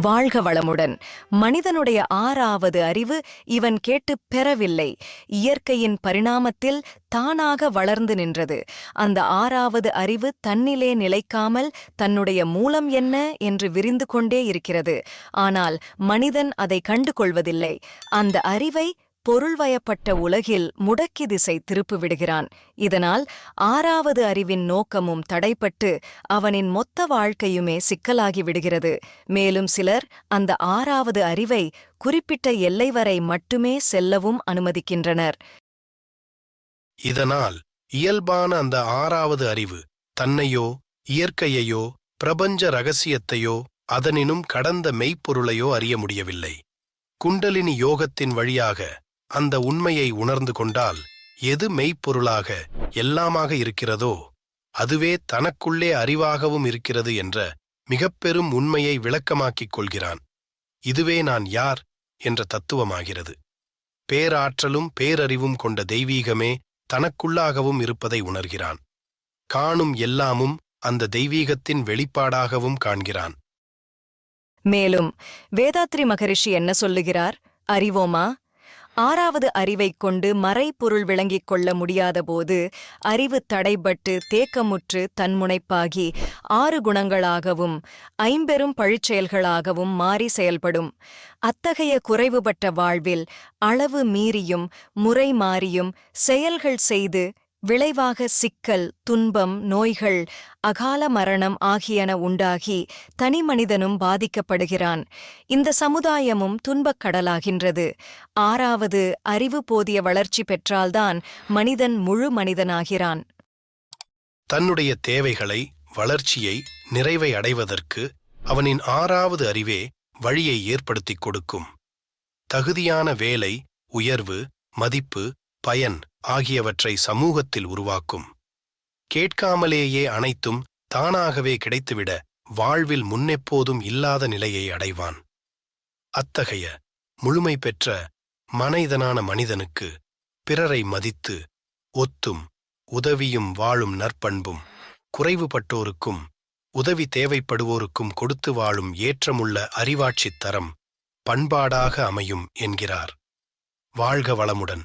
வாழ்க வளமுடன். மனிதனுடைய ஆறாவது அறிவு இவன் கேட்டுப் பெறவில்லை. இயற்கையின் பரிணாமத்தில் தானாக வளர்ந்து நின்றது. அந்த ஆறாவது அறிவு தன்னிலே நிலைக்காமல் தன்னுடைய மூலம் என்ன என்று விரிந்து கொண்டே இருக்கிறது. ஆனால் மனிதன் அதை கண்டு கொள்வதில்லை அந்த அறிவை பொருள்வயப்பட்ட உலகில் முடக்கி திசை திருப்பிவிடுகிறான் இதனால் ஆறாவது அறிவின் நோக்கமும் தடைப்பட்டு அவனின் மொத்த வாழ்க்கையுமே சிக்கலாகி விடுகிறது. மேலும் சிலர் அந்த ஆறாவது அறிவை குறிப்பிட்ட எல்லை வரை மட்டுமே செல்லவும் அனுமதிக்கின்றனர். இதனால் இயல்பான அந்த ஆறாவது அறிவு தன்னையோ இயற்கையையோ பிரபஞ்ச ரகசியத்தையோ அதனினும் கடந்த மெய்ப்பொருளையோ அறிய முடியவில்லை. குண்டலினி யோகத்தின் வழியாக அந்த உண்மையை உணர்ந்து கொண்டால் எது மெய்ப்பொருளாக எல்லாமாக இருக்கிறதோ அதுவே தனக்குள்ளே அறிவாகவும் இருக்கிறது என்ற மிகப்பெரும் உண்மையை விளக்கமாக்கிக் கொள்கிறான். இதுவே நான் யார் என்ற தத்துவமாகிறது. பேராற்றலும் பேரறிவும் கொண்ட தெய்வீகமே தனக்குள்ளாகவும் இருப்பதை உணர்கிறான். காணும் எல்லாமும் அந்த தெய்வீகத்தின் வெளிப்பாடாகவும் காண்கிறான். மேலும் வேதாத்ரி மகரிஷி என்ன சொல்லுகிறார்? அறிவோமா? ஆறாவது அறிவைக் கொண்டு மறைபொருள் விளங்கிக் கொள்ள முடியாதபோது அறிவு தடைபட்டு தேக்கமுற்று தன்முனைப்பாகி ஆறு குணங்களாகவும் ஐம்பெரும் பழிச்செயல்களாகவும் மாறி செயல்படும். அத்தகைய குறைவுபட்ட வாழ்வில் அளவு மீறியும் முறை மாறியும் செயல்கள் செய்து விளைவாக சிக்கல் துன்பம் நோய்கள் அகால மரணம் ஆகியன உண்டாகி தனிமனிதனும் பாதிக்கப்படுகிறான். இந்த சமுதாயமும் துன்பக் கடலாகின்றது ஆறாவது அறிவு போதிய வளர்ச்சி பெற்றால்தான் மனிதன் முழு மனிதனாகிறான். தன்னுடைய தேவைகளை வளர்ச்சியை நிறைவை அடைவதற்கு அவனின் ஆறாவது அறிவே வழியை ஏற்படுத்திக் கொடுக்கும். தகுதியான வேலை உயர்வு மதிப்பு பயன் ஆகியவற்றை சமூகத்தில் உருவாக்கும். கேட்காமலேயே அனைத்தும் தானாகவே கிடைத்துவிட வாழ்வில் முன்னெப்போதும் இல்லாத நிலையை அடைவான். அத்தகைய முழுமை பெற்ற மனைதனான மனிதனுக்கு பிறரை மதித்து ஒத்தும் உதவியும் வாழும் நற்பண்பும் குறைவுபட்டோருக்கும் உதவி தேவைப்படுவோருக்கும் கொடுத்து வாழும் ஏற்றமுள்ள அறிவாட்சித் தரம் பண்பாடாக அமையும் என்கிறார். வாழ்க வளமுடன்.